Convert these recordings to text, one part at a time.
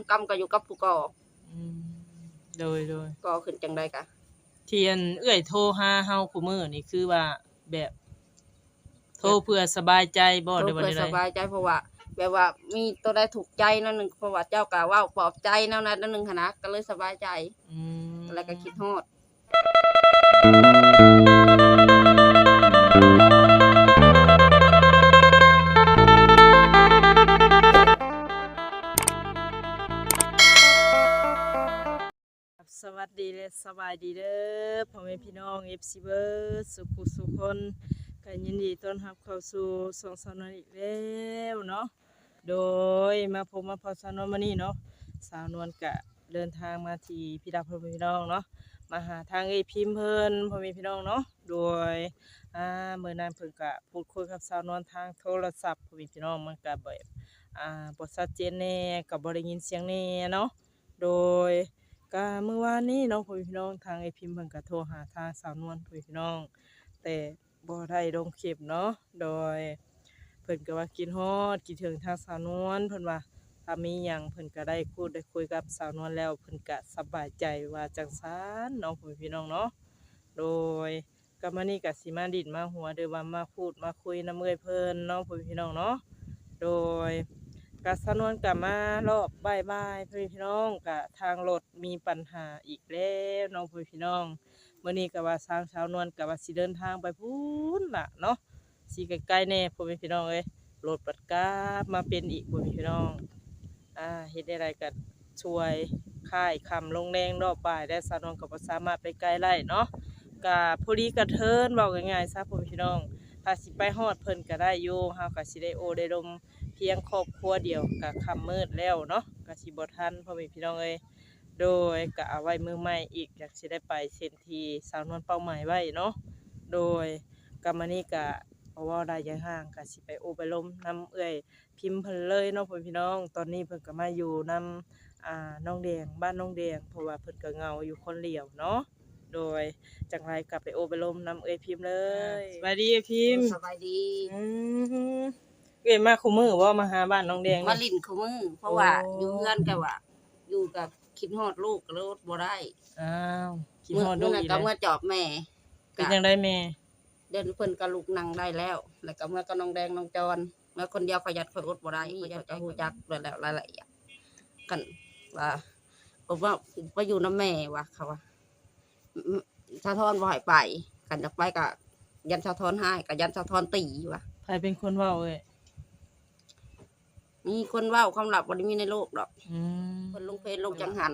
ำกรรมก็อยู่กับผู้ก่ออืมโดยโดยก่อขึ้นจังไดกะเทียนเอื้อยโทรหาเฮาคุมื้อนี่คือว่าแบบ โทรเพื่อสบายใจบ่โตได้ว่าเพื่อได้สบายใจเพราะว่า แบบว่ามีตัวใดถูกใจนั่นหนึงเพราะว่าเจ้าก็เว้าปลอบใจแนวนั้นนั่นหนึงหันนะก็เลยสบายใจ อืม แล้วก็คิดฮอด วัสดีและสบายดีเด้อพ่อแม่พี่น้อง FC เบิร์สุขุสุขคนก็ยินดีต้อนรับเข้าสู่สองสาวนวลอีกแล้วเนาะโดยมาพบมาพอสาวนมานี่เนาะสาวนวลกะเดินทางมาที่พี่ดาพ่อแม่พี่น้องเนาะมาหาทางไอพิมพ์เพิ่นพ่อแม่พี่น้องเนาะโดยอ่าเมื่อนั้นเพิ่นกะพูดคุยกับสาวนวลทางโทรศัพท์พ่อแม่พี่น้องมันก็แบบอ่าบ่ชัดเจนแน่ก็บ่ได้ยินเสียงแน่เนาะโดย ก็เมื่อวานนี้น้องพ่อพี่น้องทางไอพิมพ์เพิ่นก็โทรหาทางสาวนวลพ่อพี่น้อง แต่บ่ได้ลงคลิปเนาะโดยเพิ่นก็ว่ากินฮอดคิดถึงทางสาวนวลเพิ่นว่าถ้ามีหยังเพิ่นก็ได้พูดได้คุยกับสาวนวลแล้วเพิ่นก็สบายใจว่าจังซันน้องพ่อพี่น้องเนาะโดยก็มานี่ก็สิมาดิดมาหัวเด้อว่ามาพูดมาคุยน้ำเมื่อยเพิ่นน้องพ่อพี่น้องเนาะโดย กสนวนกลับมารอบบ่ายบายพี่พี่น้องกะทางรถมีปัญหาอีกแล้วน้องพี่พี่น้องเมื่อนี้ก็ว่าสร้างชาวนวลกับว่าสิเดินทางไปพูนล่ะเนาะสิใกล้ๆแน่พ่อแม่พี่น้องเอ้ยรถปัดกาบมาเป็นอีกพ่อแม่พี่น้องอ่าเฮ็ดได้ไรก็ช่วยค่ายคำลงแรงรอบบ่ายได้สาวนก็บ่สามารถไปไกลไล่เนาะกะพอดีกระเทินเว้าง่ายๆซะพ่อแม่พี่น้องถ้าสิไปฮอดเพิ่นก็ได้อยู่เฮาก็สิได้โอได้ลม เพียงครอบครัวเดียวกับคำมืดแล้วเนาะกสิบทันพ่อแม่พี่น้องเอ้ยโดยกะเอาไว้มือใหม่อีกอยากสิได้ไปเซ็นทีสาวนวลเป้าหมายไว้เนาะโดยกรรมนี้กะเพราะว่าได้อยังห่างกะสิไปโอไปลมนำเอ้ยพิมพ์เพิ่นเลยเนาะพ่อแม่พี่น้องตอนนี้เพิ่นก็มาอยู่นำอ่าน้องแดงบ้านน้องแดงเพราะว่าเพิ่นก็เหงาอยู่คนเดียวเนาะโดยจังไรกลับไปโอไปลมนำเอ้ยพิมพ์เลยสวัสดีเอ้ยพิมพ์สบายดีอืม เอ้ยมาคุมือว่ามาหาบ้านน้องแดงมานี่ ลิ้นคู่มือเพราะว่าโอ้ อยู่เฮือนก็ว่าอยู่กับคิดฮอดลูกก็เลยอดบ่ได้อ้าวกินเมื่อฮอดดูเมื่อนั้นอีกก็แล้วเมื่อจอบแม่เป็นจังได้แม่เดินเพิ่นก็ลูกนั่งได้แล้ว แล้วก็เมื่อก็น้องแดงน้องจอนเมื่อคนเดียวขยัดข่อยอดบ่ได้ข่อยอยากจะฮู้จักแล้วแล้วรายละเอียดกันว่าผมว่าไปอยู่นำแม่ว่ะเขาว่าอืมสะท้อนบ่ให้ไปกันจะไปก็ยันสะท้อนให้ก็ยันสะท้อนตีว่ะ ใครเป็นคนเว้าเอ้ย มีคนเว้าความลับบ่ได้มีในโลกดอกอืมเพิ่นลงเพจลงจังหัน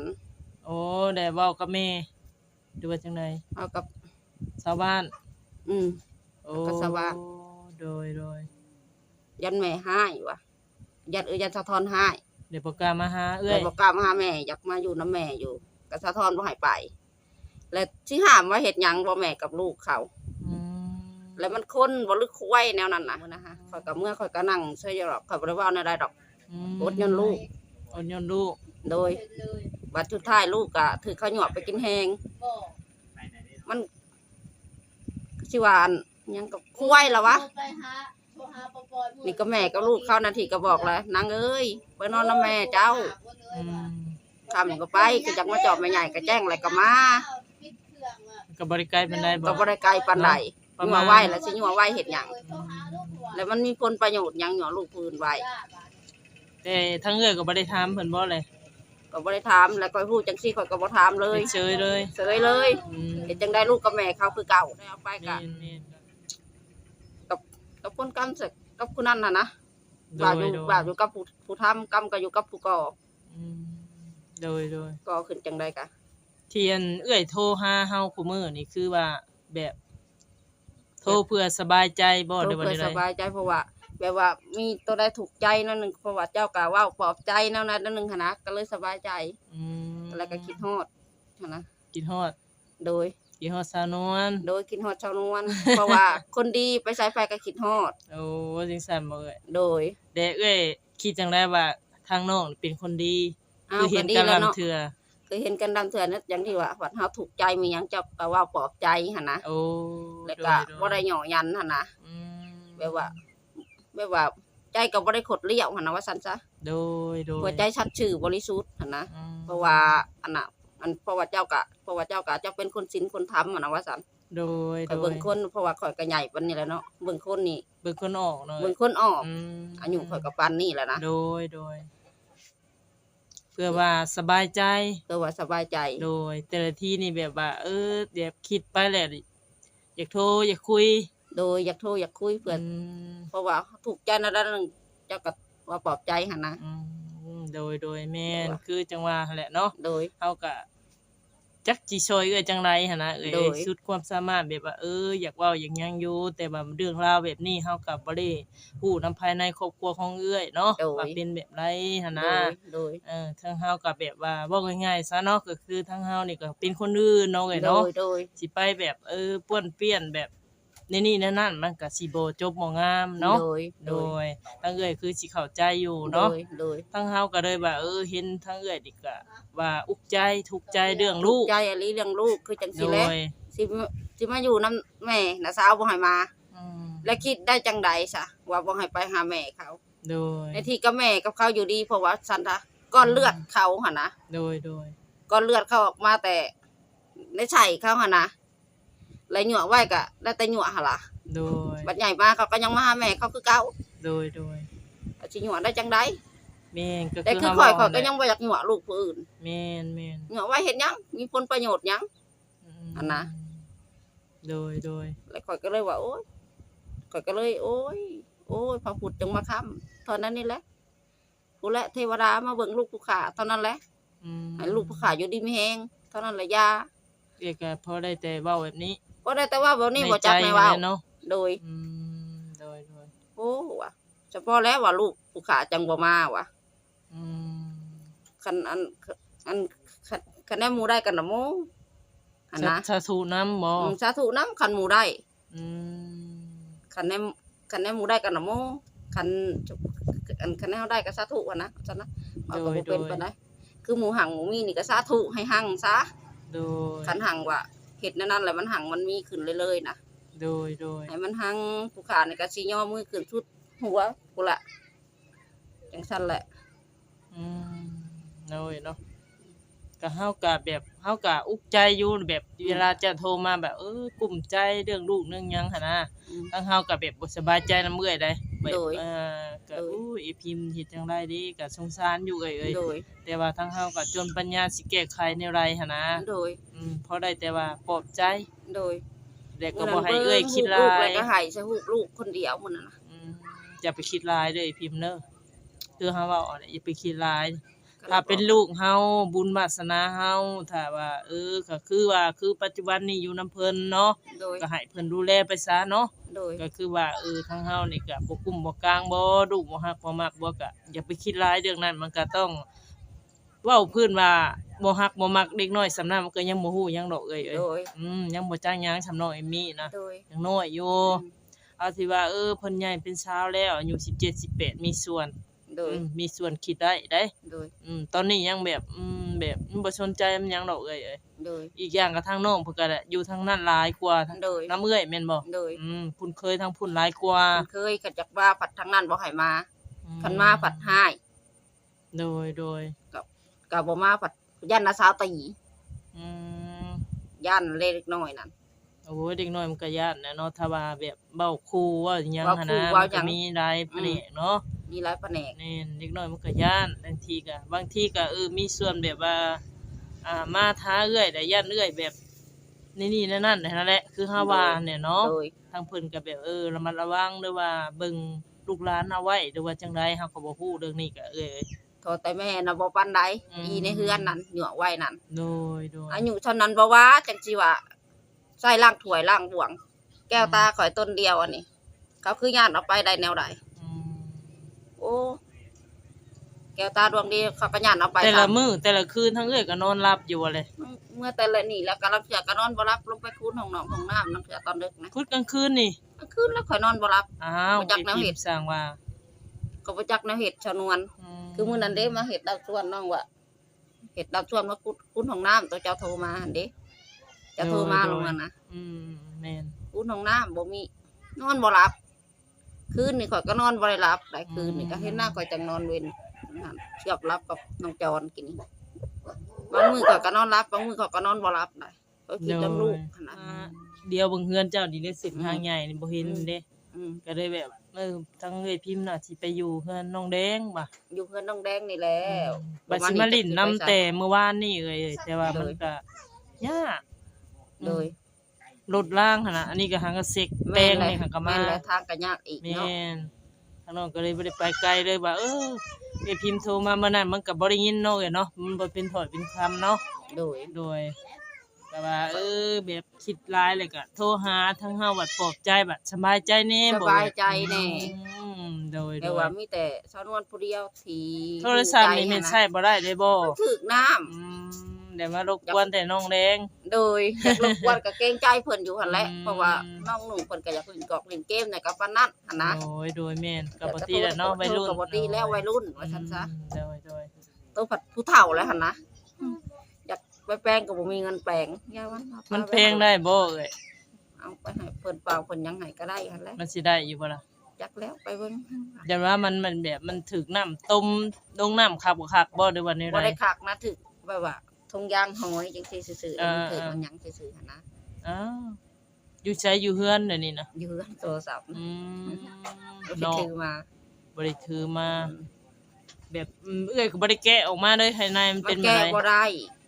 โอ้ได้เว้ากับแม่ดูว่าจังไดเอากับ ชาวบ้าน อืม โอ้ก็สว่าโดยโดยยันแม่ให้ว่ะยันเออยันสะท้อนให้เดี๋ยวประกล้ามาหาเอ้เลยยบอกกล้ามาหาแม่ อยากมาอยู่น้ำแม่อยู่ก็สะท้อนบ่ให้ไป แล้วที่ห้ามว่าเฮ็ดหยังบ่แม่กับลูกเขาอืม แล้วมันคนบ่ลึกควายแนวนั้นน่ะนะฮะข่อยก็เมื่อข่อยก็นั่งเฉยๆหรอกข่อยบ่ได้เว้าในใดดอกมอดยนลูกอดยนลูก โดยบัดสุดท้ายลูกก็ถือข้าวหยวกไปกินแฮงมันสิว่าอันหยังกับควายแล้ววะนี่ก็แม่กับลูกเข้านาทีก็บอกแล้วนางเอ้ยไปนอนน้ำแม่เจ้าอืมทำก็ไปก็จักมาจอบแม่ใหญ่ก็แจ้งอะไรก็มาก็บ่ได้ไกลปานใดบ่ก็บ่ได้ไกลปานใด ประยัมาณวไว้แล้วสิยัวไว้เฮ็ดหยังแล้วมันมีผลประโยชน์หยังหยอลูกปืนไว้แต่ทั้งเอ้ยก็บ่ได้ถามเพิ่นบ่เลยก็บ่ได้ถามแล้วก็พูดจังซี่ข่อยก็บ่ถามเลยเฉยเลยเสยเลยอืมเฮ็ดจังได้ลูกกับแม่เขาคือเก่าได้เอาไปกัแม่นนแม่นกับคนกรรมสึกกับผู้นั้นน่ะนะโดว่ายอยู่โดยว่าอยู่กับผู้ผู้ทำกรรมก็อยู่กับผู้ก่ออืมโดยโดย ก่อขึ้นจังไดกะ เทียนเอื้อยโทรหาเฮาคุมื้อนี่คือว่าแบบ โทรเพื่อสบายใจบ่โตได้ว่าเพื่อได้สบายใจเพราะว่าแบบว่ามีตัวใดถูกใจนั่นหนึงเพราะว่าเจ้าก็เว้าปลอบใจแนวนั้นนั่นหนึงหันนะก็เลยสบายใจ อืมแล้วก็คิดฮอดหั้นนะกินฮอดโดย กินฮอดสาวนวลโดยคิดฮอดชาวนวล เพราะว่าคนดีไปใช้ไฟก็คิดฮอด โอ้จังซั่นบ่เอ้ยโดยแต่เอ้อยคิดจังไดว่าทางน้องเป็นคนดีอ้าคือวเห็ก็นดีกันแล้วลำเนาะเทื่อ เคยเห็นกันดำเถื่อนนะอย่างที่ว่าวัดเฮาถูกใจมีหยังเจ้าก็เว่าปลอบใจหั่นนะโอ้แล้วก็บ่ได้หย่อยันหั่นนะอืมแบบว่าแบบว่าใจก็บ่ได้ขดเลี้ยวหั่นนะว่าซั่นซะโโดยโดยหัวใจชัดชื่อบริสุทธิ์หั่นนะอืมเพราะว่าอันน่ะอันเพราะว่าเจ้ากะเพราะว่าเจ้ากะเจ้าเป็นคนศีลคนธรรมอะนะว่าซั่นโดยข่อยโดเบิ่ยงคนเพราะว่าข่อยก็ใหญ่ปานนี้แหล้วเนาะเบิ่งคนนี่เบิ่งคนออกเนาะเบิ่งคนออกอืมอายุข่อยก็ปานนี้แหล้วนะโดยโดย เพื่อว่าสบายใจเพื่อว่าสบายใจ โดย แต่ละที่นี่แบบว่า เออเดี๋ยวคิดไปแหละอยากโทรอยากคุย โดยอยากโทรอยากคุยเพื่อนมเพราะว่าถูกใจนะด้านหนึงเจ้าก็ว่าปลอบใจหั่นนะอืมโดยโดยแม่นว่าคือจังว่าหั่นแหละเนาะโดยเฮาก็ จักจิช่วยเอ้ยจังไรหั่นนะเอ้ยโดย สุดความสามารถแบบว่าเอออยากเว้าอยากหยังอยู่แต่ว่าเรื่องราวแบบนี้เฮาก็บ่ได้ฮู้นำภายในครอบครัวของเอ้ยเนาะว่าเป็นแบบไรหั่นโดนะ ยโดยเออทางเฮาก็แบบว่าเว้าง่ายๆซะเนาะก็คือทางเฮานี่ก็เป็นคนอื่นเนาะเอ้ยโดเนาะยโดย สิไปแบบเออป้วนเปี้ยนแบบ ในนี่นั่นนั่นมันก็สิบ่จบบ่งามเนาะโดยโดยทางเอ้ยคือสิเข้าใจอยู่เนาะโดยโดยทั้งเฮาก็เลยว่าเออเห็นทั้งเอื้อยนี่ก็ว่าอุกใจทุกข์ใจเรื่องลูกใจอะไรเรื่องลูกคือจังโดซี่แหละยสิมาสิมาอยู่นํแม่น่ะสาวบ่ให้มา อืมแล้วคิดได้จังใดซะว่าบ่ให้ไปหาแม่เขา โดยในที่ก็แม่กับเขาอยู่ดีเพราะว่าสันทะก้อนเลือดเขาหั่นนะโดยโดยก้อนเลือดเขาออกมาแต่ในใส่เขาหั่นนะ แล้วหยั่วไว้ก็ได้แต่หยั่วหั่นล่ะโดย บัดใหญ่มาเขาก็ยังมาหาแม่เขาคือเก่าโดยโดยสิหยั่วได้จังไดแม่นก็แต่คือคือเฮาข่อยเว้าข่อยก็ยังบ่อยากหยั่วลูกผู้อื่นแม่นแม่นหยั่วไว้เฮ็ดหยังมีผลประโยชน์หยังมอันนะ โดยโดยแล้วข่อยก็เลยว่าโอ๊ยข่อยก็เลย โอ๊ยโอ้ยพระพุทธจงมาค้ำเท่านั้นนี่แหละผู้และเทวดามาเบิ่งลูกผู้ขาเท่านั้นแหละอืมให้ลูกผู้ขาอยู่ดีมีแฮงเท่านั้นแหละยา เอ้ยก็พอได้แต่เว้าแบบนี้ บ่ได้แต่ว่าบ่นี่บ่ใจจักในว่าเนาะโดยอืมโดยโดยโอ้ว่ะเฉพาะแล้วว่าลูกผู้ขาจังบ่มาว่ะอืมคันอันอันคันคันแน่หมู่ได้กันน่ะโมอันนะสาธุนํบ่อืมสาธุนํคันหมู่ได้อืมคันแน่คันแน่หมู่ได้กันน่ะโมคันอันคันแน่เฮาได้ก็สาธุอะนะซั่นนะว่าก็บ่เป็นปานใดคือหมู่หังหมู่มีนี่ก็สาธุให้หังซะโดยคันหังว่า เฮ็ดแนวนั้นแหละมันหังมันมีขึ้นเรื่อยๆนะโดยโดยให้มันหังผู้ขานี่ก็สิย่อมือขึ้นสุดหัวพุ่นละจังซั่นแหละอืมโน้ยเนาะก็เฮากะแบบเฮากะอุกใจอยู่แบบเวลาจะโทรมาแบบ เออกลุ่มใจเรื่องลูกเรื่องหยังหั่นนะอืมทั้งเฮากะแบบบ่สบายใจนำเมื่อยได้แบบ โดยเออก็โดย อู้อีพิมพ์เฮ็ดจังไดดีก็สงสารอยู่เอ้ยเอ้ยโดย แต่ว่าทั้งเฮาก็จนปัญญาสิแก้ไขแนวใดหั่นนะโดย อืมพอได้แต่ว่าปลอบใจโดยแต่ก็บ่ให้เอ้ยคิดหลาลูกยแล้วก็ให้ใส่ฮูกลูกคนเดียวมันน่ะนะอืมอย่าไปคิดหลายเด้ออีพิมพ์เด้อคือเฮาเว้าอะอย่าไปคิดหลาย ถ้าเป็นลูกเฮาบุญวาสนาเฮาถ้าว่า เออก็คือว่าคือปัจจุบันนี้อยู่นํเพิ่นเนาะโดยก็ให้เพิ่นดูแลไปซะเนาะโดยก็คือว่าเออทางเฮานี่ก็บ่กุมบ่กลางบ่ดุบ่ฮักบ่มักบ่ก็อย่าไปคิดหลายเรื่องนั้นมันก็ต้องเว้าพื้นว่าบ่ฮักบ่มักเด็กน้อยสำนั้นมันก็ยังบ่ฮู้หยังดอกเอ้ยเอ้ยโดยอืมยังบ่จักหยังสำน้องเอมมี่นะโดย ยังน้อยอยู่ เอาที่ว่าเออเพิ่นใหญ่เป็นสาวแล้วอายุ17 18มีส่วน โดย อืมมีส่วนคิดได้ได้โดย อืมตอนนี้ยังแบบอืมแบบอืมบ่สนใจมันหยังดอกเอ้ยเอ้ยโดย อีกอย่างก็ทางน้องเพิ่นก็ได้อยู่ทางนั้นหลายกว่าทางโดย น้ำเอ้ยแม่นบ่โดยอืมพุ่นเคยทางพุ่นหลายกว่าเคยขัดจักว่าผัดทางนั้นบ่ให้มาอืคันมาผัดให้โดยโดยก็บ่มาผัดย่านนาสาวตีอืมย่านเล็กน้อยนั่น โอ้ยเด็กน้อยมันก็ย่านนะเนาะถ้าว่าแบบเบ้าครูว่าหยังเว้าหั่นครูนะเว้ามันหยัก็งมีหลายแผนกเนาะ มีหลายแผนกนี่เด็กน้อยมันก็ย่านบางทีก็บางทีก็เออมีส่วนแบบว่า อ่ามาท้าเอื้อยแต่ย่านเอื้อยแบบนี่นี่นั่นนั่นนั่นแหละคือฮาว่าเนี่ยเนาะโดย ทางเพิ่นก็แบบเออระมัดระวังหรือว่าเบิ่งลูกหลานเอาไว้หรือว่าจังไดเฮาก็บ่ฮู้เรื่องนี้ก็เอ้ย โทษแต่แม่น่ะบ่ปานใดอืม อีในเฮือนนั่นหยั่วไว้นั่นโดยโดยอายุเท่านั้นบ่ว่าจังสิว่าใส่ล่างถ้วยล่างบวง แก้วตาข่อยต้นเดียวอันนี้ เขาคือย่านเอาไปได้แนวใดอืม โอ้แก้วตาดวงดีเขาก็ย่านเอาไปแต่ละซ้ำมื้อแต่ละคืนทั้งเอ้ยก็นอนหลับอยู่ว่าเลยเมื่อแต่ละนี่แล้วก็ลังเสือก็นอนบ่รับลงไปคูนห้องนอนห้องน้ำนังเสือตอนดึกนะคุดกลางคืนนี่กลางคืนแล้วข่อยนอนบ่รับอ้าวบ่จักแนวเฮ็ดไปพิมพ์สร้างว่าก็บ่จักแนวเฮ็ดชนวน คือมื้อนั้นเด้มาเฮ็ดดาวส่วนน้องว่าเฮ็ดดาวส่วนมาคูนคูนห้องน้ำตัวเจ้าโทรมาหั่นเด้เจะโทรมาลงนั้นนะอืมแม่นคูนห้องน้ำบ่มีนอนบ่หลับ คืนนี่ข่อยก็นอนบ่ได้หลับหลายคืนนี่ก็เห็นหน้าข่อยจังนอนเว้นนั่นเชือบรับกับน้องจอนกินบางมือเขาก็นอนรับบางมือเขาก็นอนบ่รับได้เขาคิดเรื่องลูกขนาดอ่าเดียวเบิ่งเฮือนเจ้าดีได้สิบทางใหญ่นี่บ่เห็นเด้อืมก็เลยแบบเออทั้งเอ้ยพิมพ์น่ะสิไปอยู่เฮือนน้องแดงบ่ะอยู่เพื่อนน้องแดงนี่แล้วบัดสิมาลิ้นน้ำแต่เมื่อวานนี่เอ้ยแต่ว่ามันก็ยากโดย รถล่างหั่นน่ะอันนี้ก็หางกระเซกแป้งนี่หันก็มาแม่นและทางก็ยากอีกแม่เนาะนทางน้องก็เลยบ่ได้ไปไกลเลยว่าเออเอ้ยพิมพ์โทรมาเมื่อนั้นมันก็บ่ได้ยินเนาะเอ้ยเนาะมันบ่เป็นถอยเป็นคำเนาะ โดยโดยแต่ว่า เออ แบบคิดร้ายเลยก็โทรหาทั้งเฮาบัดปลอบใจบัดสบายใจแน่สบ่บายใจแน่อืมโดยโดแต่ยว่ามีแต่สาวนวลผู้เดียวที่โทรศัพท์นี่แม่นใช้บ่ได้ได้บ่มันถึกน้ำอืม เดี๋ยวมารบกวนแต่น้องแดง โดยอยากรบกวนก็เกรงใจเพิ่นอยู่หั่นแหละอืม เพราะว่าน้องหนุ่มเพิ่นก็อยากเล่นกอกเล่นเกมในกับปานนั้นหั่นนะโดยโดยแม่นก็บ่ตีแหละเนาะวัยรุ่นก็บ่ตีแล้ววัยรุ่นว่าซั่นซะอืมโดยโดยตัวผัดผู้เฒ่าแล้วหั่นนะอยากไปแปลงก็บ่มีเงินแปลงอย่ามันอาไปมันเพลงได้บ่เอ้ยเอาไปให้เพิ่นเปล่าเพิ่นยังให้ก็ได้หั่นแหละมันสิได้อยู่บ่ล่ะจักแล้วไปเบิ่งแต่ว่ามันมันแบบมันถึกน้ำต้มลงน้ำคักบ่คักบ่หรือว่าในบ่ไรได้คักนะถึกแบบว่า ทงยางหอยจังซี่ซื่อๆเออมันถึกเออมันหยังซื่อๆหั่นนะอ้าวอยู่ใช้อยู่เฮือนเดี๋ยวนี้นะอยู่กับโทรศัพท์อืมบ่ได้เนาะ ถือมาบ่ได้ถือมา แบบอืมเอ้ยก็บ่ได้แกะออกมาเลยภายในมันมัเป็นนแก้อะไรบ่ได้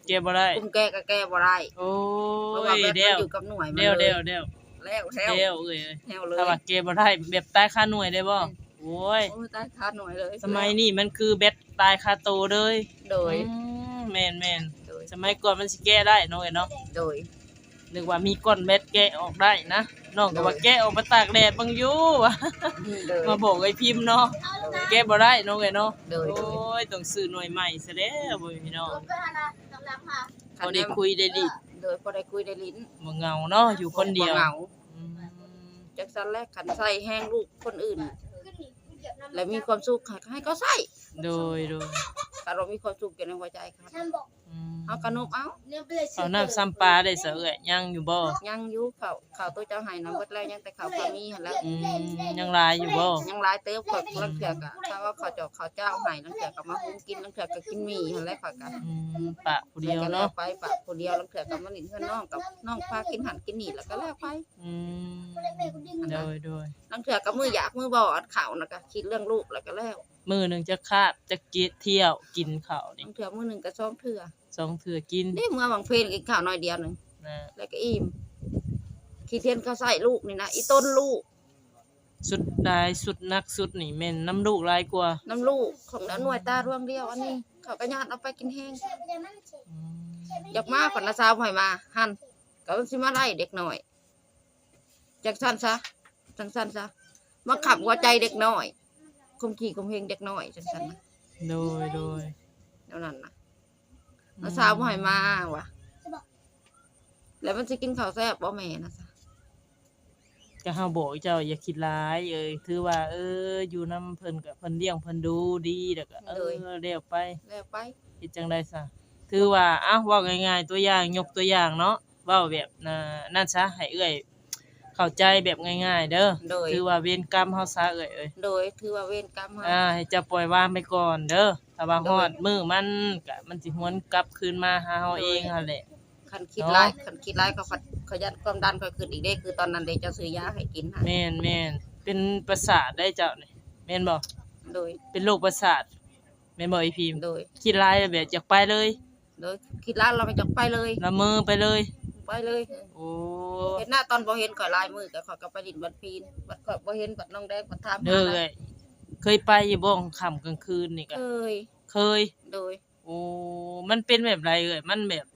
แกะบ่ได้ คุมแก้ก็แก้บ่ได้โอ้เพราะว่ายแบบเดี๋มัยนวอยู่กับหน่วยมันเดี๋ยวเลเดี๋ยยวเดี๋ยวแล้วแล้วเดี๋ยวเอ้ยแล้วเลย ถ้าว่าแกะบ่ได้แบบตายค่าหน่วยได้บ่โอ้ยโอ้ยตายคาหน่วยเลยสมัยนี้มันคือแบตตายคาโตวเลยโดยอืมแม่นแม่นโดย สมัยก่อนมันสิแก้ได้เนาะเอ้ยเนาะโดย นึกว่ามีก้อนแบตแกะออกได้นะน้องก็ว่าแกะออกมาตากแดดบังอยู่ว่ะโดย มาบอกไอ้พิมพ์เนาะแกะบ่ได้เนาะเอ้ยเนาะโดยโอ้ยต้องซื้อหน่วยใหม่ซะแล้วบ่พี่น้องคับ่นได้แม่คุยได้ดิโดยพอได้คุยได้ลิ้นบ่เหงาเนาะอยู่คนเดียวบ่เหงาอืมจักสันแรกขันใส่แห้งลูกคนอื่น แล้วมีความสุขให้ก็ใส่โดยโดย ถ้าเรามีความสุขอยู่ในหัวใจครับอืม เอากระนุบเอาเอาน้ำซ้ำปลาได้ซะเอ้ยยังอยู่บ่ยังอยู่เขาเขาตัวเจ้าให้น้ำเบิดแล้วยังแต่เขาพอมีหั่นแหล้วอืมยังหลายอยู่บ่ยังหลายเติบข่อยลังเถื่อกะถ้าว่าเขาเจ้าเขาเจ้าให้ลังเถื่อก็มาหุงกินลังเถื่อก็กินหมี่หั่นแหละข่อยก็อืมปะผู้เดียวแล้วก็แล้เนาะวไปปะผู้เดียวลังเถื่อก็มาหนิเพื่อนน้องกับน้องพากินหันกินนี่แล้วก็แล้วไปอืมโดยโดยลังเถื่อก็มืออยากมือบ่อัดข่าวนะก็คิดเรื่องลูกแล้วก็แล้ว มื้อหนึงจะคาบจะกินเที่ยวกินข้าวนี่ลังเถื่อมือหนึ่งก็สองเถื่อสองเทื่อกินนี่เมื่อบางเพลนกินข้าวน้อยเดียวหนึ่งนะแล้วก็อิ่มขี้เทียนเขาใส่ลูกนี่นะอีต้นลูกสุดได้สุดนักสุดนี่แม่นน้ำลูกหลายกว่าน้ำลูกของน้าหน่วยตาดวงเดียวอันนี้เขาก็ญาติเอาไปกินแห้งอืมอยากมาก่อนนะสาวให้มาหันก็สิมาไล่เด็กหน่อยจักสั้นซะจังสั้นซะมาขับหัวใจเด็กน้อย คมขี่คมเพลงเด็กน้อยจังสั้นนะโดยโดยเท่านั้นนะนะสาวบ่ให้มาว่ะแล้วมันสิกินข้าวแซ่บบ่แม่นะซะก็เฮาบอกเจ้าอย่าคิดร้ายเอ้ยถือว่า เออ อยู่นํเพิ่นก็เพิ่นเลี้ยงเพิ่นดูดีแล้วก็เออเลี้ยวไปแล้วไปเฮ็ดจังได๋ซะถือว่าอ้าวเว้าง่ายๆตัวอย่างยกตัวอย่างเนาะเว้าแบบน่ะนั่นซะให้เอ้อย เข้าใจแบบง่าย ๆ เด้อโดยถือว่าเวรกรรมเฮาซะเอ้ยเอ้ยโดยถือว่าเวรกรรมเฮาอ่าให้เจะปล่อยวางไปก่อนเด้อถ้าว่าโดยฮอดมือมันก็มันสิหวนกลับคืนมาหาเฮาเองหั่นแหละ คันคิดเนาะร้ายคันคิดร้ายก็ฝัดขยันความดันก็ขึ้นอีกเด้คือตอนนั้นเด้เจะซื้อยาให้กินให้แม่นแม่นเป็นประสาทได้เจ้านี่แม่นบ่โดยเป็นโรคประสาทแม่นบ่ไอ้พิมพ์โดย คิดร้ายแบบอยากไปเลยโดยคิดร้ายเราไปจักไปเลยละเมอไปเลย ไปเลย โอ้ เห็นหน้าตอนบ่เห็นข่อยลายมือก็ข่อยก็ไปดินบัดพีนบัดข่อยบ่เห็นบัดน้องแดงบัดถามเด้อหาเอ้ยเคยไปอยู่บ่ค่ำกลางคืนนี่ก็เอ้ยเคย โดย โอ้มันเป็นแบบไรเอ้ยมันแบบ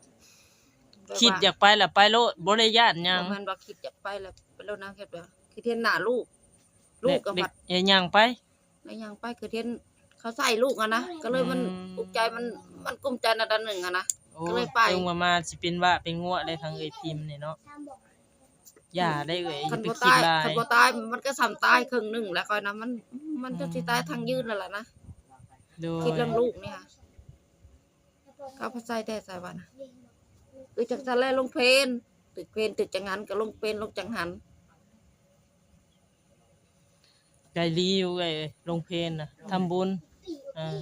แบบคิดว่าอยากไปแล้วไปโลดบ่ได้ย่านหยังบ่แม่นว่าคิดอยากไปแล้วไปแล้วนะเฮ็ดว่าคือเทียนหน้าลูก ลูกก็เด็บัดอย่าย่างไปในยังไปคือเทียนเขาใส่ลูกอะนะก็เลยมันอืมอุกใจมันมันกุ้มใจในดันหนึ่งอะนะโอ้ก็เลยไปถึงว่ามาสิเป็นว่าเป็นงัวได้ทางเอ้ยพิมพ์นี่เนาะ อย่าได้เอ้ยอคัย่านไปบ่คิดตายหลายคันบ่ตายมันก็ซ้ำตายครึ่งหนึงแล้วค่อยนะมันมันจะสิตายทางยืนแล้วล่ะนะโดคิดยเรื่องลูกเนี่ยก็พอใส่แต่ใส่วันคือจังซันแลลงเพลนตึกเพลนตึกจังหันก็ลงเพลนลงจังหันใจรีอยู่เอ้ยลงเพลนน่ะทำบุญอ่า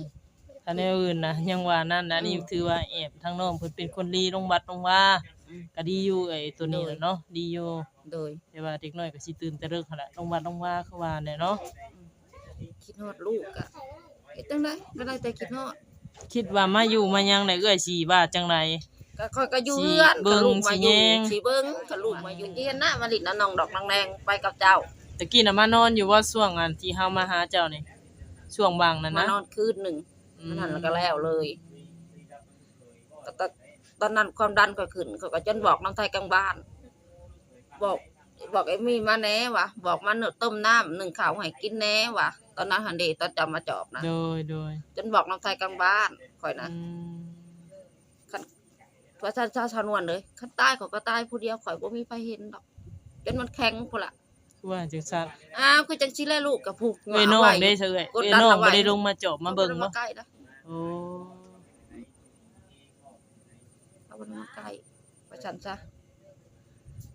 ถ้าแนวอื่นนะยังว่านั่นนะนี่ถือว่าแอบทางน้องเพิ่นเป็นคนดีลงบัดลงว่าอืมก็ดีอยู่ไอ้ตัวนี้แหละเนาะดีอยู่ โดยแต่ว่าเด็กน้อยก็สิตื่นแต่เลิกหั่นล่ะลงบัดลงว่าคือว่าแน่เนาะคิดฮอดลูกอะเฮ็ดจังไดก็ได้แต่คิดฮอดคิดว่ามาอยู่มายังได้เอ้อยสิว่าจังได ก็ค่อยก็อยู่สิเรือนเบิ่ก็งลูกมาอสิยู่แยงสิเบิ่งก็ลูกมาอยู่ที่เห็นหน้ามาลิดน้าน้องดอกนางแดงไปกับเจ้าตะกี้น่ะมานอนอยู่ว่าช่วงอันที่เฮามาหาเจ้านี่ช่วงบางนั้นมานะนอนคืนหนึ่งอืนั่นแล้วก็แล้วเลยก็ตอนตอนนั้นความดันก็ขึ้นเขาก็จนบอกน้องไทยกลางบ้าน บอกบอกไอ้มีมาแหน่วะบอกมาเนื้อต้มน้ำหนึ่งข้าวให้กินแหน่วะตอนนั้นหันเดตอนจะมาจอบนะโดยโดยจนบอกน้องไทยกลางบ้านคอยนะอืมพระท่านเจ้าชานวนเลยขั้นใต้เขาก็ตายผู้เดียวข่อยบ่มีไฟเห็นดอกจนมันแข็งพุ่นละคือว่าจังซั่นอ้าวคือจังสิแลลูกกับผูกเอ้ยน้องไว้ได้เฉยกดเอ้ยดันน้องเอาไว้บ่ได้ลงมาจอบมาเบิ่งอบ่มาใกล้นะโอ้เอามันมาใกล้ประชันซะ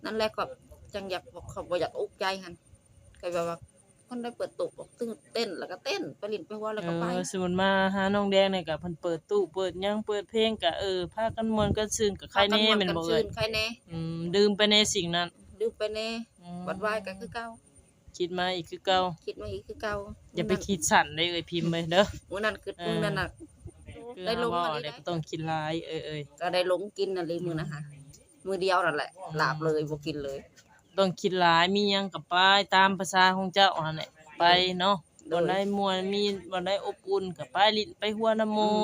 นั่นแหละก็จังอยากบอกเขาบ่อยากอุกใจหันก็แบบว่าคนได้เปิดตุกบอกตื่นเต้นแล้วก็เต้นไปลิ้นไปหัวแล้วเอก็ไปอสมมุติมาหาน้องแดงนี่ก็เพิ่นเปิดตู้เปิดหยังเปิดเพลงก็เออพากันม่วนกันซื่นก็ใครแน่แม่นบ่กัเอ้ยใครแน่อืมดื่มไปในสิ่งนั้นดื่มไปแน่อืมวัดไหวายก็คือเก่าคิดมาอีกคือเก่าคิดมาอีกคือเก่าอย่าไปคิดสั่นเลยเอ้ยพิมพ์ไปเด้อมื้อนั้นคือเออมื้อนั้นน่ะคือได้ลงเฮามาเว้าได้เนี่ยก็ต้องคิดหลายเอ้ยเอ้ยก็ได้ลงกินน่ะเลยมื้อนะฮะ มื้อเดียวนั่นแหละหลาบเลยบ่กินเลย ต้องคิดหลายมีหยังก็ไปตามภาษาของเจ้าหั่นแหละไปเนาะโดบ่ยได้ม่วนมีบ่ได้อบอุ่นก็ไปลิ้นไปหัวนำหมู่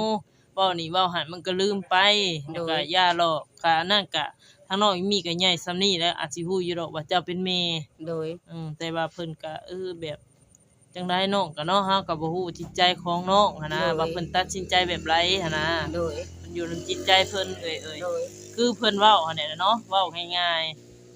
เว้านี่เว้าหันมันก็ลืมไปแล้วก็โดยย่าหลอกก็อันนั่นก็ทางน้องอีมีก็ใหญ่ซำนี้แล้วอาจสิฮู้อยู่ดอกว่าเจ้าเป็นแม่โดย อืมแต่ว่าเพิ่นก็เออแบบ จังไดน้องก็เนาะเฮาก็บ่ฮู้จิตใจของน้องหันนะว่าเพิ่นตัดสินใจแบบไรหันนะโดยมันอยู่ในจิตใจเพิ่นเอ้ยเอ้ยโดยคือเพิ่นเว้าหั่นแหละเนาะเว้าง่าย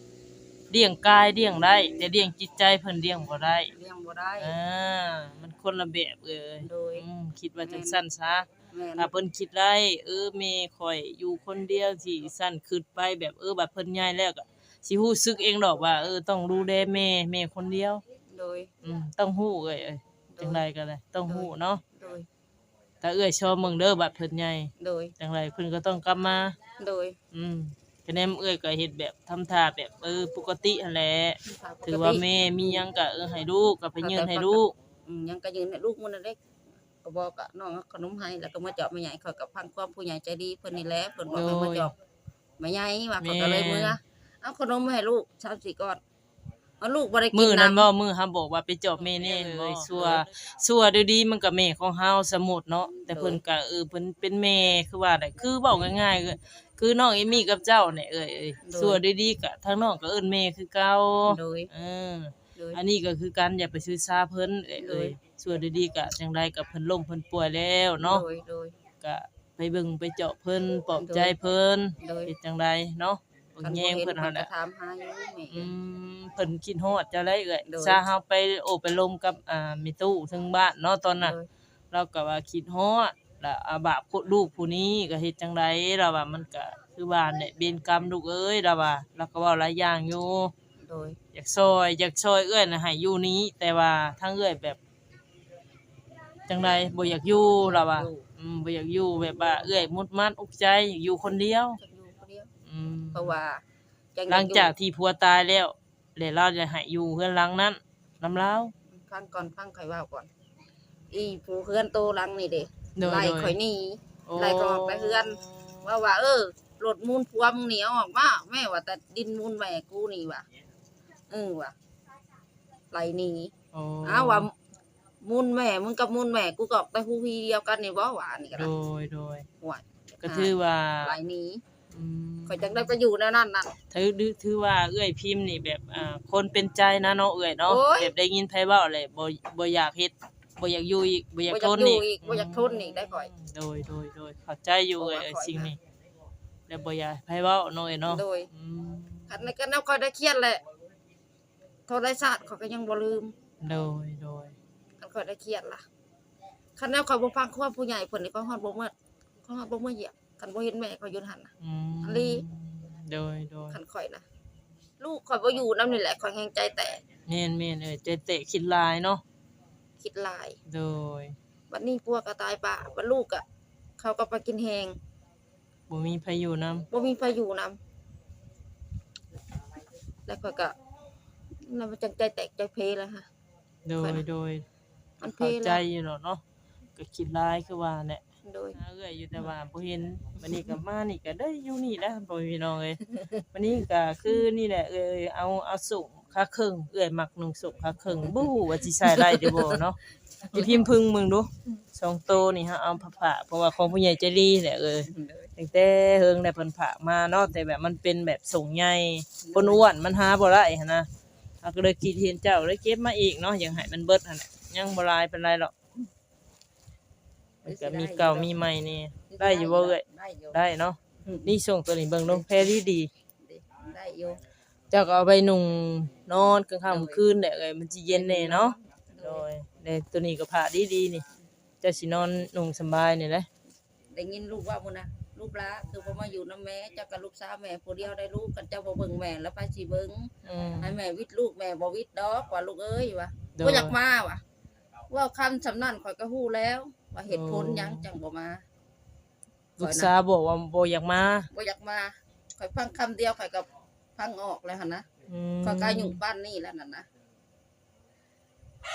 ๆเลี้ยงกายเลี้ยงได้แต่เลี้ยงจิตใจเพิ่นเลี้ยงบ่ได้เลี้ยงบ่ได้อ่ามันคนละแบบเอ้ยโดยอืมคิดว่าจังซั่นซะ แม่นถ้าเพิ่นคิดได้ เออแม่ข่อยอยู่คนเดียวสิซั่นคิดไปแบบเออบัดเพิ่นใหญ่แล้วก็สิฮู้สึกเองดอกว่า เออต้องดูแลแม่แม่คนเดียว โดย อืมต้องฮู้เอ้ยเอ้ยจังไดก็ได้ต้องฮู้เนาะโดย ถ้าเอ้ยชอบเมืองเด้อบัดเพิ่นใหญ่โดย จังไดเพิ่นก็ต้องกลับมา โดยอืมคะแนนเอ้ยก็เฮ็ดแบบทำท่าแบบเออปกติหั่นแหละปกติถือว่าแม่มีหยังก็เออให้ลูกก็ไปยืนให้ลูก อืมยังก็ยืนให้ลูกมันเล็กก็บอกกับน้องเอาขนมให้แล้วก็มาเจาะแม่ใหญ่เขากับพังความผู้ใหญ่ใจดีเพิ่นนี่แหละเพิ่นบอกให้มาเจาะแม่ใหญ่ว่าเขาก็เลยมือเอาขนมมาให้ลูกชาวสิก่อน เอาลูกบ่ได้กินมื้อนั้นำบ่มื้อเฮาบอกว่าไปจอบแม่แน่เลยซัวซัวดีๆมันก็แม่ของเฮาสมุดเนาะแต่เพิ่นก็เออเพิ่นเป็นแม่คือว่าได้คือเว้าง่ายๆคือคือน้องเอมี่กับเจ้าเนี่ยเอ้ยเอ้ยซัวดีๆก็ทางน้องก็เอิ้นแม่คือเก่าโดยเออโดยอันนี้ก็คือการอย่าไปซื้อซาเพิ่นเอ้ยเอ้ยเลยซัวดีๆก็จังไดก็เพิ่นล้มเพิ่นป่วยแล้วเนาะโดยโดยก็ไปเบิ่งไปเจาะเพิ่นปลอบใจเพิ่นโดยเฮ็ดจังไดเนาะเบิ่ง คันแยบ่งเห็นเพิ่นเพิ่หั่นนก็น่ะถามหาอยู่แม่อืมเพิ่นคิดฮอดจะได้เอ้ยโดยซาเฮาไปโอ้ไปลมกับอ่ามิตู้ถึงบ้านเนาะตอนนั้นโดยเราก็ว่าคิดฮอดแล้วอาบาปลูกผู้นี้ก็เฮ็ดจังไดเราว่ามันก็คือว่าเนี่ยเบนกรรมลูกเอ้ยเราว่าเราก็เว้าหลายอย่างอยู่โดยอยากซอยอยากซอยเอื้อยน่ะให้อยู่นี้ แต่ว่าทางเอื้อยแบบจังไดบ่อยากอยู่เราว่าอืมบ่อยากอยู่แบบว่าเอื้อยมุดมัดอุกใจอยากอยู่คนเดียวจะ อยู่คนเดียวอืมเพราะว่าจังหลังจากที่ผัวตายแล้วแล้วเราจะให้อยู่เฮือนหลังนั้นนำเราฟังก่อนฟังข่อยเว้าก่อน อีผู้เฮือนโตหลังนี่เด้โดยไล่โดยข่อยหนี่โอ้ไล่ก็ออกไปเฮือน ว่าว่า เออรถมูลพวมึงเหนียวออกมาแม่ว่าแต่ดินมูลแม่กูนี่ว่ะเออว่ะไหลหนีโอ้อ้าวว่ามูลแม่มึงกับมูลแม่กูก็ออกแต่ฮูฮีเดียวกันนี่บ่หวานี่ก็โดได้ยโดยห่วยก็ถือว่า ไหลหนีอืม ข่อยจังได้ไปอยู่ในนั้นน่ะถือถือว่าเอื้อยพิมพ์นี่แบบอ่าคนเป็นใจนะเนาะเอื้อยเนาะโอ้ย แบบได้ยินไผเว้าเลยบ่บ่อยากเฮ็ดบ่อยากอยู่อีกบ่อยากบ่อยากทนอยู่อีกอีกบ่อยากทนอีกได้ก่อย โดยโดยโดยเข้าใจอยู่เพเอ้ราะยว่าเอ้ยข้อยสิ่งนะนี้แล้วบ่อยากให้ไผเว้าเนาะเอ้ยเนาะโดย อืมคันในก็แนวข่อยได้เครียดแหละโทรได้ศาสตร์ข่อยก็ยังบ่ลืม โดยโดยคันข่อยได้เครียดล่ะคันแนวข่อยบ่ฟังความผู้ใหญ่เพิ่นนี่ก็ฮอดบ่เมื่อก็ฮอดบ่เมื่อเหยียบ คันบ่เห็นแม่ข่อยอยู่หั่นน่ะ อืมอันนี้ โดยโดยคันข่อยนะลูกข่อยบ่อยู่นำนี่แหละข่อยแฮงใจแตกแม่นๆเอ้ยใจเตะคิดหลายเนาะคิดหลายโดยบัดนี้พัวก็ตายปะบัดลูกก็เขาก็ไปกินแหงบ่มีไผอยู่นํบ่มีไฟอยู่นํแล้วก็ก็นั่นมันจังใจแตกใจเพแล้วค่ะโดยโดยมันเพเข้าใจแล้วอยู่เนาะเนาะก็คิดร้ายคือว่าแหละ โดย หาเอื้อยอยู่แต่ว่าบ่เห็นวันนี้ก็มานี่ก็ได้อยู่นี่แหล้วพ่อพี่น้องเอ้ยวันนี้ก็คือนี่แหละเอ้ยเอาเอาส่งค่าครึ่งเอื้อยมักนุ่งส่งค่าครึ่งบ่ฮู้ว่าสิใส่ได้เด้อบ่เนาะสิพิมพ์พึ่งมึงดูสองโตนี่ฮะเอาผ้าๆเพราะว่าของผู้ใหญ่ใจดีแหละเอ้ย ตั้งแต่เฮิงได้เพิ่นผากมาเนาะแต่แบบมันเป็นแบบส่งใหญ่คนอ้วนมันหาบ่ได้หันนะเอาก็เลยคิดเห็นเจ้าเลยเก็บมาอีกเนาะอย่างให้มันเบิดหั่นน่ะยังบ่หลายเป็นไรหรอก มันก็มีเก่ามีใหม่นี่ ได้อยู่บ่เอ้ยได้อยู่ได้เนาะนี่ส่งตัวนี้เบิ่งลงแพรดีดีได้อยู่เจ้าก็เอาไปนุ่งนอนกลางค่ำกลางคืนแหละเอ้ยมันสิเย็นแน่เนาะโดยในตัวนี้ก็ผ้าดีดีๆนี่เจ้าสินอนนุ่งสบายนี่แหละได้ยินลูกว่าพุ่นน่ะลูกหลาคือบ่มาอยู่นํแม่เจ้ากับลูกสาวแม่ผู้เดียวได้ลูกกันเจ้าบ่เบิ่งแม่แล้วไปสิเบิ่งอืมให้แม่วิทย์ลูกแม่บ่วิทย์ดอกว่าลูกเอ้ยว่าโดยบ่อยากมาว่ะ ว่าคำสำนั่นข่อยก็ฮู้แล้ว ว่าเหตุผลโอ้หยังจังบ่มาลูกสาวบอกว่าบ่อยากมาบ่อยากมาข่อยฟังคำเดียวข่อยก็ฟังออกแล้วหั่นนะอืมข่อยก็อยู่บ้านนี่แล้วนั่นนะ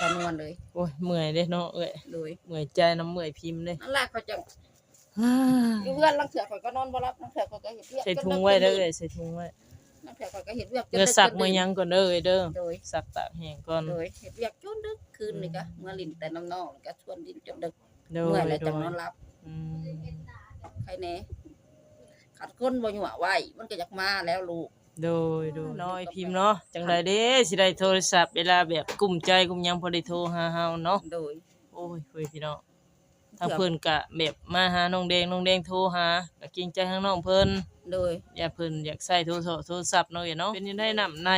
จำนวนเลยโอ้ยเมื่อยเด้เนาะเอ้ยโดยเมื่อยใจน้ำเมื่อยพิมพ์เด้นั่นแหละข่อยจังฮ่าอยู่เพื่อนลังเถื่อข่อยก็นอนบ่รับลังเถื่อข่อยก็เฮ็ดเวียกใส่ถุงไว้เด้อเอ้ยใส่ถุงไว้ลัง เถื่อข่อยก็เฮ็ดเวียกจนเมื่อดึสักจนเมื่อดื่นยังก่อนเด้อเอ้ยเด้อโดย สักตากแห้งก่อนโดยเฮ็ดเวียกจนดึกคืนนี่ก็เมื่อลิ้นแต่น้ำนองก็ชวนดินจนดึกโดเมื่อยยแล้วโดจังยนอนหลับอืมใครแหน่ขัดคนบ่หยั่วไว้มันก็อยากมาแล้วลูกโดยโดยน้อยพิมพ์เนาะจังไดเด้สิได้โทรศัพท์เวลาแบบกลุ้มใจกลุ้มหยังพอได้โทรหาเฮาเนาะโดยโอ้ยคุยพี่น้อง ทางเพิ่นก็แบบมาหาน้องแดงน้องแดงโทรหาก็เกรงใจทางน้องเพิ่นโดยอย่าเพิ่นอยากใช้โทรศัพท์โทรศัพท์เนาะเอ้ยเนาะเป็นยังได้นำใน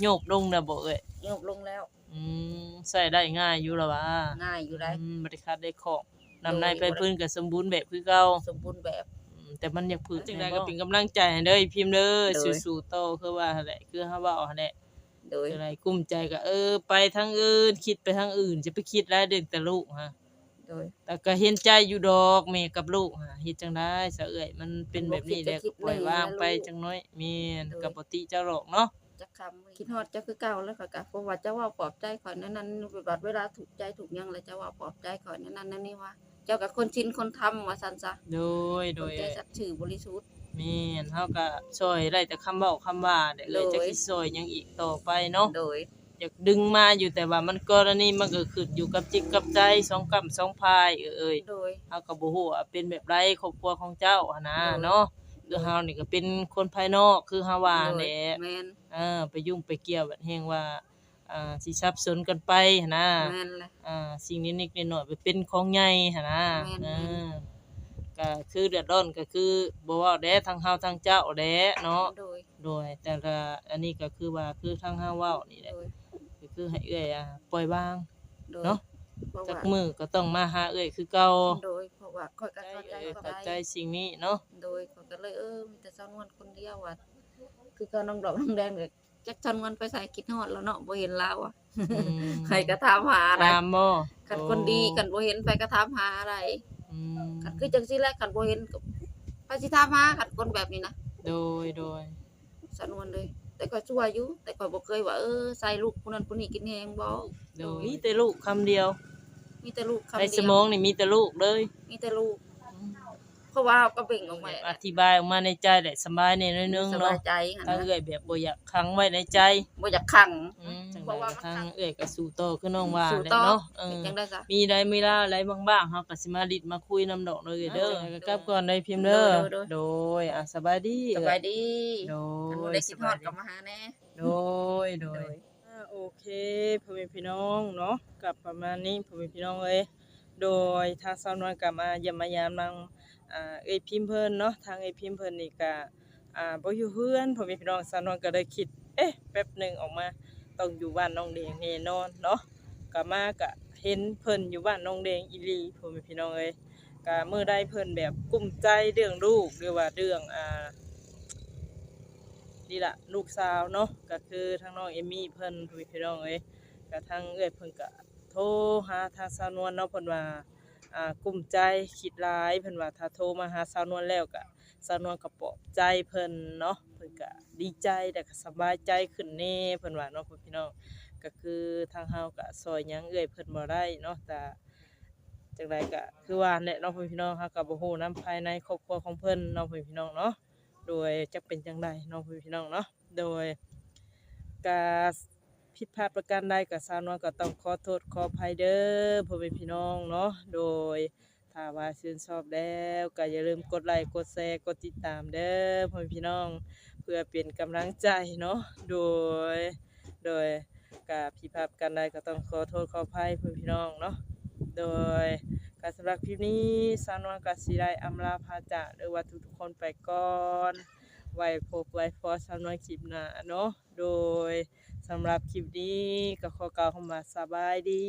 โยบลงน่ะบ่เอ้ยโยกลงแล้วอืมใช้ได้ง่ายอยู่ล่ะว่าง่ายอยู่ได้อืมบ่ได้คัดได้ของนำในไปเพิ่นก็สมบูรณ์แบบคือเก่าสมบูรณ์แบบอืมแต่มันอยากพึ่งจังไดก็เป็นกำลังใจให้เด้อพิมพ์เด้อโดยสู้ๆโตคือว่าหั่นแหละคือเฮาเว้าหั่นแหละโดยอะไรกุ้มใจก็เออ ไปทางอื่น คิดไปทางอื่น จะไปคิดหลายเรื่องแต่ลูกฮะ โดยแต่ก็เห็นใจอยู่ดอกแม่กับลูกฮะเฮ็ดจังได๋ซะเอ้ยมันเป็นแบบนี้แหละก็ปล่อยวางไปจังน้อยแม่นก็บ่ติเจ้าหรอกเนาะจักคำคิดฮอดเจ้าคือเก่าแล้วค่ะกะเพราะว่าเจ้าว่าปลอบใจข่อยนั้นนั้นบัดเวลาถูกใจถูกหยังแล้วเจ้าว่าปลอบใจข่อยนั้นนั้นนั่นนี่ว่า เจ้ากับคนชินคนทำว่าซั่นซะโดยโดคนยใจสัตย์ชื่อบริสุทธิ์แม่นเฮาก็ช่วยได้แต่คำเว้าคำว่าได้เลยโดยจะคิดช่วยหยังอีกต่อไปเนาะโดย อยากดึงมาอยู่แต่ว่ามันกรณีมันก็ขึ้นอยู่กับจิตกับใจสองกำสองพายเอ้ยโดย เฮาก็บ่ฮู้ว่าเป็นแบบไรครอบครัวของเจ้าหันนะโดยเนาะคือเฮานี่ก็เป็นคนภายนอกคือเฮาว่าโดแหยละแม่นเออไปยุ่งไปเกี่ยวแบบแฮงว่าอ่าสิสับสนกันไปหันนะ แม่นแหละ อ่าสิ่งนิดๆหน่อยๆไปเป็นของใหญ่หันนะแม่นเออก็คือเดือดร้อนก็คือบ่เว้าแด้ทางเฮาทางเจ้าแด้เนาะโดยโดยแต่ละอันนี้ก็คือว่าคือทางเฮาเว้านี่แหละโดยก็ คือให้เอื้อยอะปล่อยวาง โดยเนาะ เพราะจักว่ามือก็ต้องมาหาเอื้อยคือเก่าโดยเพราะว่าข่อยก็เข้าใจเออเข้าเข้าใจใจสิ่งนี้เนาะ โดยข่อยก็เลยเออมีแต่เจ้านวลคนเดียวว่ะคือก็น้องดอกน้องแดงเลยจักเจ้านวลไปใส่คิดฮอดแล้วเนาะบ่เห็นลาวอะอืมใครก็ถามหาอะไรตามบ่คันคนดีกันบ่เห็นไปก็ถามหาอะไรอืมคันคือจังซี่แหละคันบ่เห็นก็ไปสิถามหาคันคนแบบนี้นะโดยโดยสนวนเลย แต่ก็ชั่วอยู่แต่ก็บ่เคยว่าเออใส่ลูกผู้นั้นผู้นี้กินแฮงบ่โดยมีแต่ลูกคำเดียว มีแต่ลูกคำในเดีสยวมองนี่มีแต่ลูกเลย มีแต่ลูก เพราะว่าก็เบ่งออกมาอธิบายออกมาในใจได้สบายในน้อยนึงสเนาะบายใจหั่นถ้านะเอื้อยแบบบ่อยากขังไว้ในใจบ่อยากขัง อืมจังเพราะว่าได๋ทางเอื้อยก็สู้โตอคือน้องว่าสู่แหละต่อเนาะเออจังได้ซะ มีได้มีลาอะไรบ้างๆเฮาก็สิมาดิดมาคุยนำดอกเลยเด้อก็กลับก่อนได้พิมพ์เด้อโดยโดย โดยอะสบายดีสบายดีโดคันบ่ยได้คิดฮอดก็มาหาแน่ โดยโดย อ่าโอเคพ่อแม่พี่น้องเนาะกับประมาณนี้พ่อแม่พี่น้องเอ้ยโดยทางสาวนวลกับมาเยี่ยมมายามนาง อ่าเอ้ยพิมพ์เพิ่นเนาะทางเอ้ยพิมพ์เพิ่นนี่ก็อ่าบ่อยู่เฮือนพ่อแม่พี่น้องสาวนวลก็เลยคิด เอ๊ะแป๊บหนึงออกมาต้องอยู่บ้านน้องแดงแน่นอนเนาะก็มาก็เห็นเพิ่นอยู่บ้านน้องแดงอีหลีพ่อแม่พี่น้องเอ้ยก็มื้อใดเพิ่นแบบกุ้มใจเรื่องลูกหรือว่าเรื่องอ่านี่ล่ะลูกสาวเนาะก็คือทางน้องเอมี่เพิ่นพี่พี่น้องเอ้ยก็ทางเอ้ยเพิ่นก็โทรหาทางสาวนวลเนาะเพิ่นว่า อ่ากลุ้มใจคิดร้ายเพิ่นว่าถ้าโทรมาหาสาวนวลแล้วก็สาวนวลก็ปลอบใจเพิ่นเนาะเพิ่นก็ดีใจแต่ก็สบายใจขึ้นแน่เพิ่นว่าเนาะพ่อพี่น้องก็คือทางเฮาก็ซอยหยังเอื้อยเพิ่นบ่ได้เนาะแต่จังไดก็คือว่าแหละเนาะพ่อพี่น้องเฮาก็บ่ฮู้นํภายในครอบครัวของเพิ่นเนาะพ่อพี่น้องเนาะโดยจักเป็นจังไดเนาะพ่อพี่น้องเนาะโดยก็ ผิดพลาดประการใดกับสาวนวลก็ต้องขอโทษขออภัยเด้อพ่อแม่พี่น้องเนาะโดยถ้าว่าชื่นชอบแล้วก็อย่าลืมกดไลค์กดแชร์กดติดตามเด้อพ่อแม่พี่น้อง เพื่อเป็นกำลังใจเนาะโดย โดยกับผิดพลาดประการใดก็ต้องขอโทษขออภัยพ่อแม่พี่น้องเนาะโดยการสำหรับคลิปนี้สาวนวลก็สิได้อำลาพาจากหรือว่าทุกๆคนไปก่อนไว้พบไว้พอสำนวนคลิปหน้าเนาะโดย สำหรับคลิปนี้ก็ขอกล่าวคำว่าสบายดี